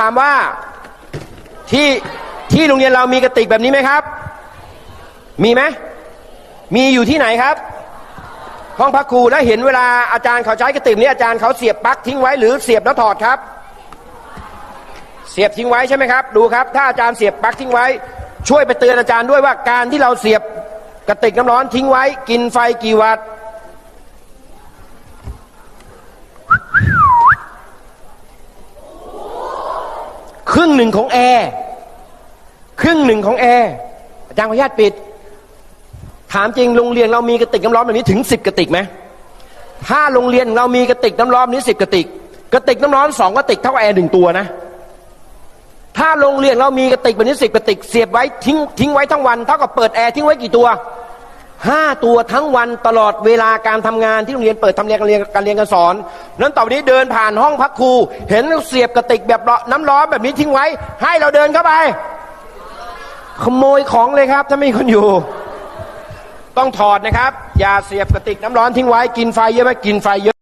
ถามว่าที่ที่โรงเรียนเรามีกระติกแบบนี้ไหมครับ มีไหมมีอยู่ที่ไหนครับ ห้องพักครูแล้วเห็นเวลาอาจารย์เขาใช้กระติกนี้อาจารย์เขาเสียบปลั๊กทิ้งไว้หรือเสียบแล้วถอดครับ เสียบทิ้งไว้ใช่ไหมครับ ดูครับ ถ้าอาจารย์เสียบปลั๊กทิ้งไว้ ช่วยไปเตือนอาจารย์ด้วยว่าการที่เราเสียบกระติกน้ำร้อนทิ้งไว้ กินไฟกี่วัตต์ ครึ่งหนึ่งของแอร์ครึ่งหนึ่งของแอร์อาจารย์ขออนุญาตปิด ถามจริงโรงเรียนเรามีกระติกน้ำร้อนแบบนี้ถึงสิบกระติกไหมถ้าโรงเรียนเรามีกระติกน้ำร้อนนี้สิบกระติก กระติกน้ำร้อนสองกระติกเท่าแอร์หนึ่งตัวนะถ้าโรงเรียนเรามีกระติกแบบนี้สิบกระติกเสียบไว้ทิ้งทิ้งไว้ทั้งวันเท่ากับเปิดแอร์ทิ้งไว้กี่ตัวห้าตัวทั้งวันตลอดเวลาการทำงานที่โรงเรียนเปิดทำเรียนการเรียนการเรียนการสอน นั้นต่อไปนี้เดินผ่านห้องพักครู เห็นเสียบกระติกแบบน้ำร้อนแบบนี้ทิ้งไว้ ให้เราเดินเข้าไป ขโมยของเลยครับ ถ้าไม่มีคนอยู่ ต้องถอดนะครับ อย่าเสียบกระติกน้ำร้อนทิ้งไว้ กินไฟเยอะไหมกินไฟเยอะ